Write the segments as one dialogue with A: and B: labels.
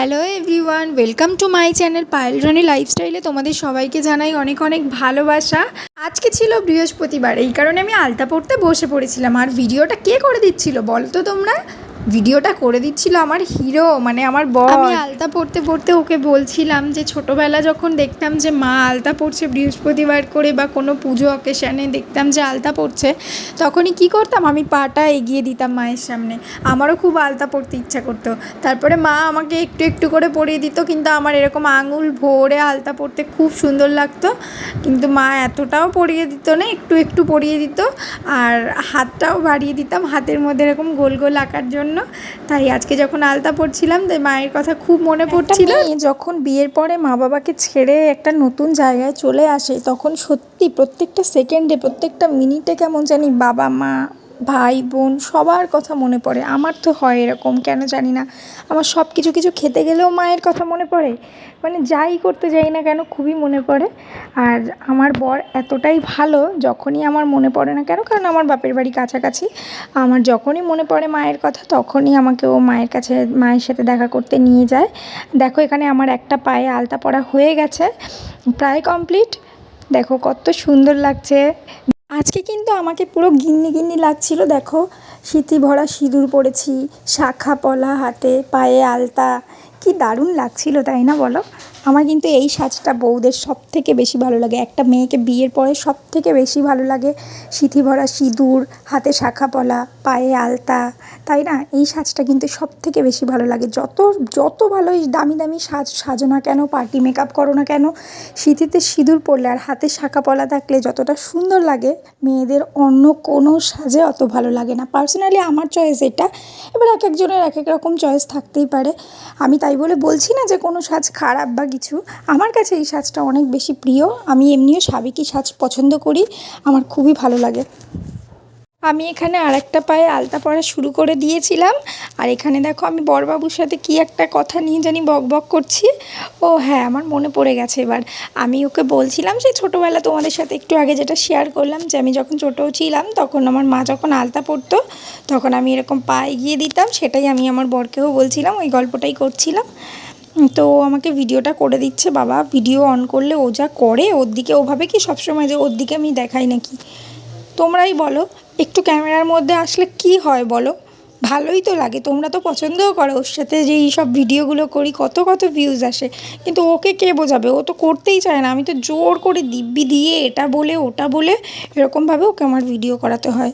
A: Hello everyone, welcome to my channel Payel Rani লাইফস্টাইলে তোমাদের সবাইকে জানাই অনেক অনেক ভালোবাসা। আজকে ছিল বৃহস্পতিবার, এই কারণে আমি আলতা পড়তে বসে পড়েছিলাম। আর ভিডিওটা কে করে দিচ্ছিল বলো তো তোমরা? ভিডিওটা করে দিচ্ছিল আমার হিরো মানে আমার বর। আমি আলতা পড়তে পড়তে ওকে বলছিলাম যে ছোটোবেলা যখন দেখতাম যে মা আলতা পড়ছে বৃহস্পতিবার করে বা কোনো পুজো অকেশানে দেখতাম যে আলতা পড়ছে, তখনই কি করতাম? আমি পাটা এগিয়ে দিতাম মায়ের সামনে। আমারও খুব আলতা পড়তে ইচ্ছা করতো। তারপরে মা আমাকে একটু একটু করে পরিয়ে দিত, কিন্তু আমার এরকম আঙুল ভরে আলতা পড়তে খুব সুন্দর লাগতো। কিন্তু মা এতটাও পরিয়ে দিত না, একটু একটু পরিয়ে দিত। আর হাতটাও বাড়িয়ে দিতাম, হাতের মধ্যে এরকম গোল গোল আঁকার জন্য। তাই আজকে যখন আলতা পড়ছিলাম তাই মায়ের কথা খুব মনে পড়ছিল। যখন বিয়ের পরে মা বাবাকে ছেড়ে একটা নতুন জায়গায় চলে আসে তখন সত্যি প্রত্যেকটা সেকেন্ডে প্রত্যেকটা মিনিটে কেমন জানি বাবা মা ভাই, বোন, সবার কথা মনে পড়ে। আমার তো হয় এরকম, কেন জানি না। আমার সব কিছু কিছু খেতে গেলেও মায়ের কথা মনে পড়ে। মানে যাই করতে যাই না কেন, খুবই মনে পড়ে। আর আমার বর এতটাই ভালো, যখনই আমার মনে পড়ে না কেন, কারণ আমার বাপের বাড়ি কাছাকাছি। আমার যখনই মনে পড়ে মায়ের কথা, তখনই আমাকে ও মায়ের কাছে, মায়ের সাথে দেখা করতে নিয়ে যায়। দেখো, এখানে আমার একটা পায়ে আলতা পড়া হয়ে গেছে। প্রায় কমপ্লিট দেখো, কত সুন্দর লাগছে। আজকে কিন্তু আমাকে পুরো গিন্নি গিন্নি লাগছিল, দেখো। সিঁথি ভরা সিঁদুর পড়েছি, শাখা পলা, হাতে পায়ে আলতা। কি দারুণ লাগছিল, তাই না বলো? আমার কিন্তু এই সাজটা বউদের সব থেকে বেশি ভালো লাগে। একটা মেয়েকে বিয়ের পরে সব থেকে বেশি ভালো লাগে সিঁথি ভরা সিঁদুর, হাতে শাখা পলা, পায়ে আলতা, তাই না? এই সাজটা কিন্তু সব থেকে বেশি ভালো লাগে। যত যত ভালোই দামি দামি সাজ সাজো না কেন, পার্টি মেকআপ করো না কেন, সিঁথিতে সিঁদুর পরলে আর হাতে শাখা পলা থাকলে যতটা সুন্দর লাগে, মেয়েদের অন্য কোনো সাজে অত ভালো লাগে না। পার্সোনালি আমার চয়েস এটা। এবার এক একজনের এক এক রকম চয়েস থাকতেই পারে। আমি তাই বলে বলছি না যে কোনো সাজ খারাপ বা কিছু। আমার কাছে এই সাজটা অনেক বেশি প্রিয়। আমি এমনিও সাবেকি সাজ পছন্দ করি। আমার খুবই ভালো লাগে। আমি এখানে আরেকটা পায়ে আলতা পরা শুরু করে দিয়েছিলাম। আর এখানে দেখো আমি বড়বাবুর সাথে কি একটা কথা নিয়ে জানি বক বক করছি। ও হ্যাঁ আমার মনে পড়ে গেছে এবার। আমি ওকে বলছিলাম সেই ছোটোবেলা তোমাদের সাথে একটু আগে যেটা শেয়ার করলাম যে আমি যখন ছোটোও ছিলাম, তখন আমার মা যখন আলতা পরতো, তখন আমি এরকম পা এগিয়ে দিতাম, সেটাই আমি আমার বরকেও বলছিলাম, ওই গল্পটাই করছিলাম। তো আমাকে ভিডিওটা করে দিচ্ছে, বাবা। ভিডিও অন করলে ও যা করে, ওর দিকে ওভাবে কি সবসময় যে ওর দিকে আমি দেখাই নাকি। তোমরাই বলো, একটু ক্যামেরার মধ্যে আসলে কি হয় বলো? ভালোই তো লাগে, তোমরা তো পছন্দও করো ওর সাথে যে এই সব ভিডিওগুলো করি, কত কত ভিউজ আসে। কিন্তু ওকে কে বোঝাবে? ও তো করতেই চায় না, আমি তো জোর করে দিব্যি দিয়ে এটা বলে, ওটা বলে, এরকমভাবে ওকে আমার ভিডিও করাতে হয়।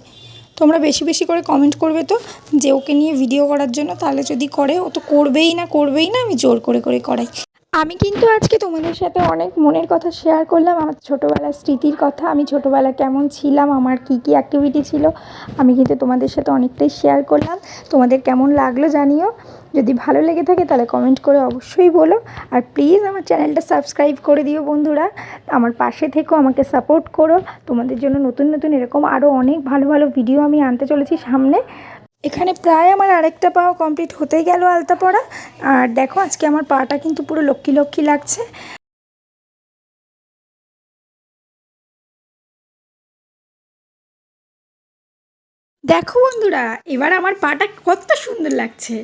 A: তোমরা বেশি বেশি করে কমেন্ট করবে তো যে ওকে নিয়ে ভিডিও করার জন্য। তাহলে যদি করে, ও তো করবেই না করবেই না, আমি জোর করে করে করাই। আমি কিন্তু আজকে তোমাদের সাথে অনেক মনের কথা শেয়ার করলাম। আমার ছোটোবেলার স্মৃতির কথা, আমি ছোটোবেলা কেমন ছিলাম, আমার কি কি অ্যাক্টিভিটি ছিল, আমি কিন্তু তোমাদের সাথে অনেকটাই শেয়ার করলাম। তোমাদের কেমন লাগল জানিও। যদি ভালো লেগে থাকে তাহলে কমেন্ট করে অবশ্যই বলো। আর প্লিজ আমার চ্যানেলটা সাবস্ক্রাইব করে দিও বন্ধুরা। আমার পাশে থেকেও আমাকে সাপোর্ট করো। তোমাদের জন্য নতুন নতুন এরকম আরও অনেক ভালো ভালো ভিডিও আমি আনতে চলেছি সামনে। এখানে প্রায় আমার আরেকটা পাও কমপ্লিট হতেই গেল আলতা পড়া আর দেখো, আজকে আমার পাটা কিন্তু পুরো লক্ষ্মী লক্ষ্মী লাগছে। দেখো বন্ধুরা এবার আমার পাটা কত সুন্দর লাগছে।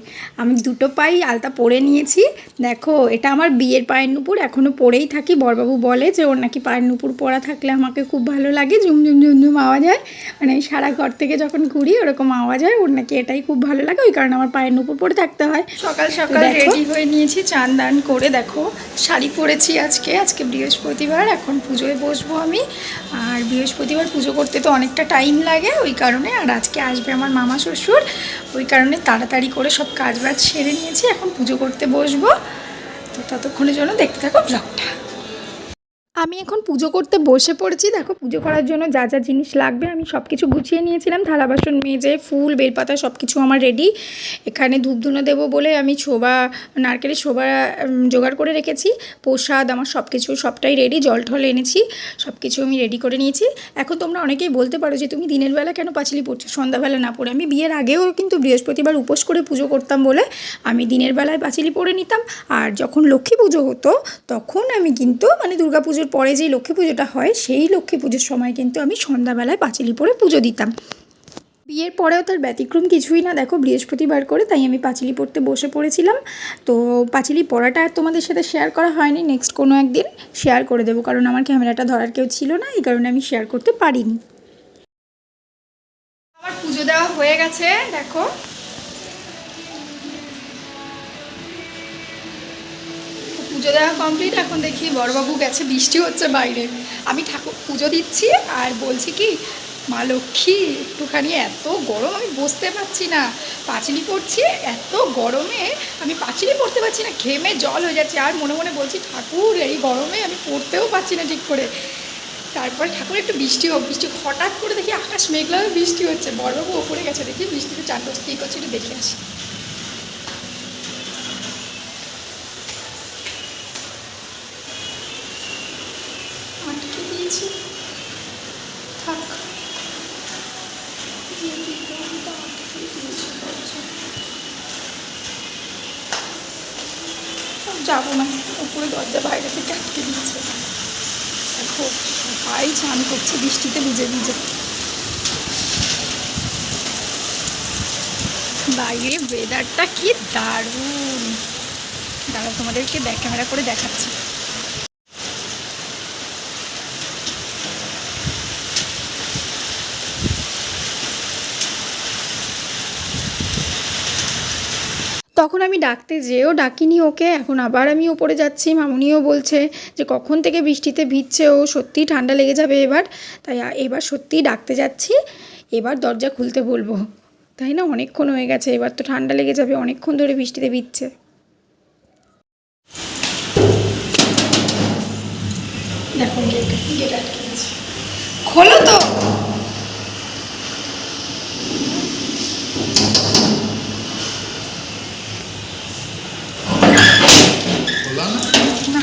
A: আমি দুটো পাই আলতা পরে নিয়েছি। দেখো এটা আমার বিয়ের পায়ের নুপুর এখনও পরেই থাকি। বরবাবু বলে যে ওর নাকি পায়ের নুপুর পরা থাকলে আমাকে খুব ভালো লাগে। ঝুমঝুম ঝুমঝুম আওয়াজ হয়। মানে আমি সারা ঘর থেকে যখন ঘুরি ওরকম আওয়াজ হয়। ওর নাকি এটাই খুব ভালো লাগে। ওই কারণে আমার পায়ের নুপুর পরে থাকতে হয়। সকাল সকাল রেডি হয়ে নিয়েছি চান দান করে দেখো শাড়ি পরেছি আজকে। আজকে বৃহস্পতিবার এখন পুজোয় বসবো আমি। আর বৃহস্পতিবার পুজো করতে তো অনেকটা টাইম লাগে ওই কারণে। আর আজকে আসবে আমার মামা শ্বশুর। ওই কারণে তাড়াতাড়ি করে সব কাজ বাজ সেরে নিয়েছি, এখন পুজো করতে বসবো। তো ততক্ষণের জন্য দেখতে থাকো ব্লগটা আমি এখন পুজো করতে বসে পড়েছি। দেখো পুজো করার জন্য যা যা জিনিস লাগবে আমি সব কিছু গুছিয়ে নিয়েছিলাম। থালা বাসন মেজে ফুল বেলপাতা সব কিছু আমার রেডি এখানে ধূপধুনো দেবো বলে আমি ছোবা নারকেলের উম, জোগাড় করে রেখেছি। প্রসাদ আমার সব কিছু সবটাই রেডি জল ঠল এনেছি সব কিছু আমি রেডি করে নিয়েছি। এখন তোমরা অনেকেই বলতে পারো যে তুমি দিনের বেলা কেন পাঁচিলি পড়ছো? সন্ধ্যাবেলা না পড়ে। আমি বিয়ের আগেও কিন্তু বৃহস্পতিবার উপোস করে পুজো করতাম বলে আমি দিনের বেলায় পাঁচিলি পড়ে নিতাম। আর যখন লক্ষ্মী পুজো হতো তখন আমি কিন্তু মানে দুর্গা পুজোর পরে যেই লক্ষ্মী পুজোটা হয়, সেই লক্ষ্মী পুজোর সময় কিন্তু আমি সন্ধ্যাবেলায় পাঁচিলি পরে পুজো দিতাম। বিয়ের পরেও তার ব্যতিক্রম কিছুই না। দেখো, বৃহস্পতিবার করে তাই আমি পাঁচিলি পড়তে বসে পড়েছিলাম। তো পাঁচিলি পড়াটা আর তোমাদের সাথে শেয়ার করা হয়নি। নেক্সট কোনো একদিন শেয়ার করে দেবো, কারণ আমার ক্যামেরাটা ধরার কেউ ছিল না, এই কারণে আমি শেয়ার করতে পারিনি। আমার পুজো দেওয়া হয়ে গেছে, দেখো। পুজো দেওয়া কমপ্লিট এখন দেখি বড়বাবু গেছে, বৃষ্টি হচ্ছে বাইরে। আমি ঠাকুর পুজো দিচ্ছি আর বলছি কি, মা লক্ষ্মী, একটুখানি এত গরম, আমি বসতে পারছি না। পাঁচিলি পড়ছি, এত গরমে আমি পাঁচিলি পড়তে পারছি না, ঘেমে জল হয়ে যাচ্ছে। আর মনে মনে বলছি, ঠাকুর, এই গরমে আমি পড়তেও পারছি না ঠিক করে। তারপর ঠাকুর একটু বৃষ্টি হোক, বৃষ্টি হঠাৎ করে দেখি আকাশ মেঘলা হয়ে বৃষ্টি হচ্ছে। বড়বাবু ওপরে গেছে, দেখি বৃষ্টিতে চান করছে কী করছে, একটু দেখে আসি আটকে দিয়েছি থাক যে বিজ্ঞানটা আটকে দিয়েছে দরজা। আর যাব না। উপরে দরজা বাইরে থেকে আটকে দিচ্ছে দেখো, সবাই চান করছে, বৃষ্টিতে ভিজে ভিজে। বাইরে ওয়েদারটা কি দারুণ। দাঁড়া তোমাদেরকে ক্যামেরা করে দেখাচ্ছি। তখন আমি ডাকতে যেও ডাকিনি ওকে। এখন আবার আমি ওপরে যাচ্ছি। মামুনিও বলছে যে, কখন থেকে বৃষ্টিতে ভিজছে ও? সত্যিই ঠান্ডা লেগে যাবে এবার। তাই এবার সত্যিই ডাকতে যাচ্ছি। এবার দরজা খুলতে বলব। তাই না? অনেকক্ষণ হয়ে গেছে। এবার তো ঠান্ডা লেগে যাবে। অনেকক্ষণ ধরে বৃষ্টিতে ভিজছে। খোলো তো
B: খোলা না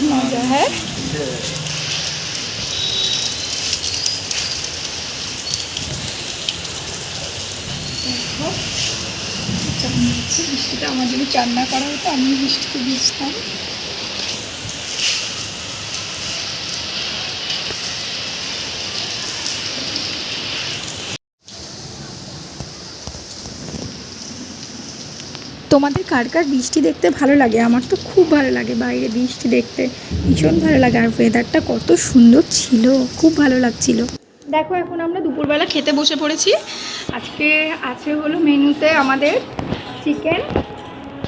A: না দিচ্ছি বৃষ্টিটা আমার যদি রান্না করা হতো আমি বৃষ্টিতে ভিজতাম তোমাদের কার কার বৃষ্টি দেখতে ভালো লাগে? আমার তো খুব ভালো লাগে বাইরে বৃষ্টি দেখতে। ভীষণ ভালো লাগে। আর ওয়েদারটা কত সুন্দর ছিল। খুব ভালো লাগছিল। দেখো এখন আমরা দুপুরবেলা খেতে বসে পড়েছি। আজকে আছে হলো মেনুতে আমাদের চিকেন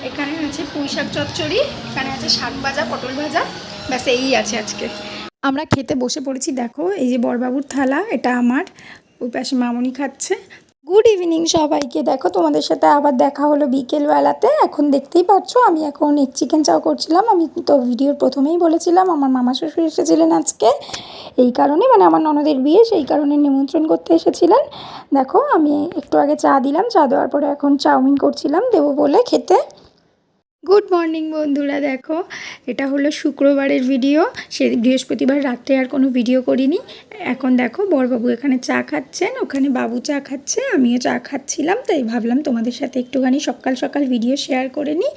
A: এখানে আছে পুঁই শাক চচ্চড়ি এখানে আছে শাক ভাজা পটল ভাজা। ব্যাস এই আছে আজকে। আমরা খেতে বসে পড়েছি। দেখো এই যে বরবাবুর থালা এটা আমার। ওই পাশে মামনি খাচ্ছে। গুড ইভিনিং সবাইকে। দেখো, তোমাদের সাথে আবার দেখা হলো বিকেলবেলাতে। এখন দেখতেই পাচ্ছ, আমি এখন এক চিকেন চাও করছিলাম। আমি তো ভিডিওর প্রথমেই বলেছিলাম, আমার মামা শ্বশুর এসেছিলেন আজকে। এই কারণে মানে আমার ননদের বিয়ে, সেই কারণে নিমন্ত্রণ করতে এসেছিলেন। দেখো, আমি একটু আগে চা দিলাম। চা দেওয়ার পরে এখন চাউমিন করছিলাম, দেবো বলে খেতে। গুড মর্নিং বন্ধুরা, দেখো, এটা হলো শুক্রবারের ভিডিও সে বৃহস্পতিবার রাত্রে আর কোনো ভিডিও করিনি। এখন দেখো, বরবাবু এখানে চা খাচ্ছেন, ওখানে বাবু চা খাচ্ছে, আমিও চা খাচ্ছিলাম, তাই ভাবলাম তোমাদের সাথে একটুখানি সকাল সকাল ভিডিও শেয়ার করে নিই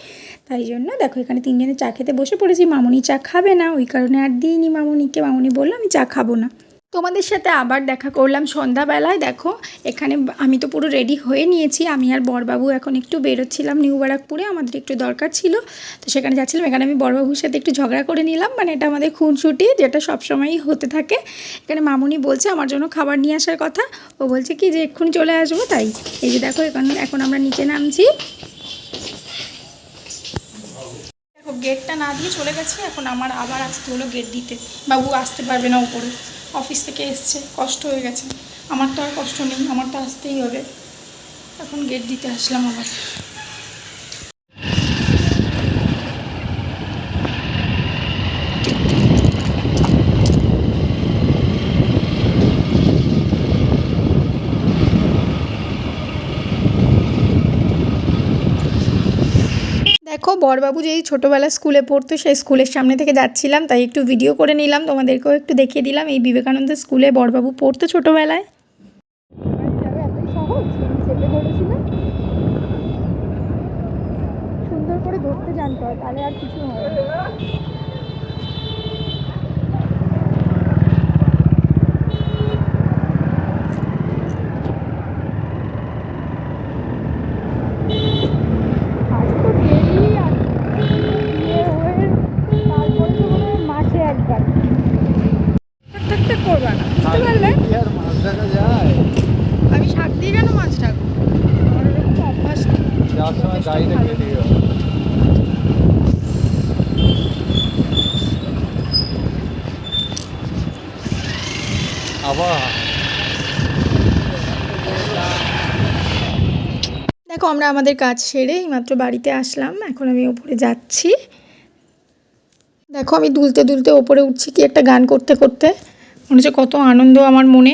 A: তাই জন্য দেখো, এখানে তিনজনে চা খেতে বসে পড়েছি। মামুনি চা খাবে না, ওই কারণে আর দিইনি মামুনিকে। মামুনি বলল, আমি চা খাব না। তোমাদের সাথে আবার দেখা করলাম সন্ধ্যাবেলায়, দেখো, এখানে আমি তো পুরো রেডি হয়ে নিয়েছি। আমি আর বরবাবু এখন একটু বেরোচ্ছিলাম নিউ বারাকপুরে আমাদের একটু দরকার ছিল। তো সেখানে যাচ্ছিলাম, এখানে আমি বরবাবুর সাথে একটু ঝগড়া করে নিলাম। মানে এটা আমাদের খুনসুটি, যেটা সবসময়ই হতে থাকে। এখানে মামুনি বলছে, আমার জন্য খাবার নিয়ে আসার কথা। ও বলছে, কি যে এক্ষুনি চলে আসব তাই? এই যে দেখো, এখন এখন আমরা নিচে নামছি। গেটটা না দিয়ে চলে গেছে, এখন আমার আবার আসতে হলো গেট দিতে। বাবু আসতে পারবে না উপরে। অফিস থেকে এসছে, কষ্ট হয়ে গেছে। আমার তো আর কষ্ট নেই, আমার তো আসতেই হবে। এখন গেট দিতে আসলাম আবার। দেখো, বরবাবু যেই ছোটোবেলা স্কুলে পড়তো, সেই স্কুলের সামনে থেকে যাচ্ছিলাম, তাই একটু ভিডিও করে নিলাম, তোমাদেরকেও একটু দেখিয়ে দিলাম এই বিবেকানন্দ স্কুলে বরবাবু পড়তো ছোটোবেলায়। সুন্দর করে ধরতে জানতে হয়, তাহলে আর কিছু হয় না আজ তো daily আসছে। বিয়ে হয়ে তারপরে তো মনে হয় মাসে একবার ঠাক ঠাক করবা না বুঝতে পারলে
B: কি আর মাছ দেখা যায়
A: আমি শাক দিয়ে কেন মাছ রাখব আমার ওরকম অভ্যাস নেই।
B: যার সময় গাড়িটা কেটে গেল
A: দেখো, আমরা আমাদের কাজ সেরে এইমাত্র বাড়িতে আসলাম। এখন আমি ওপরে যাচ্ছি। দেখো, আমি দুলতে দুলতে ওপরে উঠছি কি একটা গান করতে করতে। মনে হচ্ছে কত আনন্দ আমার মনে।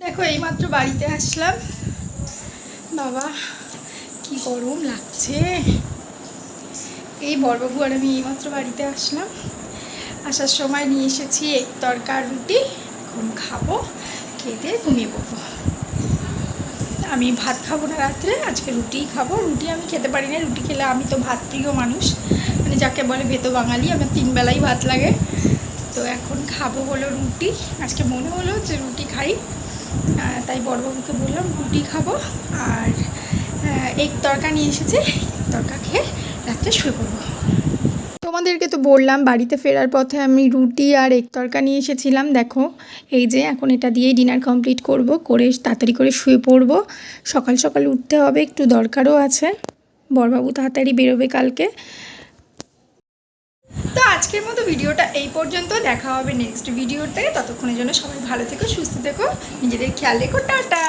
A: দেখো, এইমাত্র বাড়িতে আসলাম। বাবা, কি গরম লাগছে। এই বড়বাবু আর আমি এইমাত্র বাড়িতে আসলাম। আসার সময় নিয়ে এসেছি এক তরকার রুটি। এখন খাব, খেতে ঘুমিয়ে পড়ব। আমি ভাত খাব না রাত্রে, আজকে রুটিই খাব। রুটি আমি খেতে পারি না, রুটি খেলে আমি তো ভাত প্রিয় মানুষ। মানে যাকে বলে ভেতো বাঙালি, আমার তিন বেলাই ভাত লাগে। তো এখন খাব হলো রুটি। আজকে মনে হলো যে রুটি খাই। তাই বড়বাবুকে বললাম রুটি খাব। আর এক তরকা নিয়ে এসেছে তরকা খেয়ে রাত্রে শুয়ে পড়ব। তোমাদেরকে তো বললাম, বাড়িতে ফেরার পথে আমি রুটি আর এক তরকা নিয়ে এসেছিলাম, দেখো। এই যে, এখন এটা দিয়েই ডিনার কমপ্লিট করব, করে তাড়াতাড়ি করে শুয়ে পড়ব। সকাল সকাল উঠতে হবে, একটু দরকারও আছে। বরবাবু তাড়াতাড়ি বেরোবে কালকে। তো আজকের মতো ভিডিওটা এই পর্যন্ত, দেখা হবে নেক্সট ভিডিওতে ততক্ষণের জন্য সবাই ভালো থেকো, সুস্থ থেকো, নিজেদের খেয়াল রেখো, টাটা!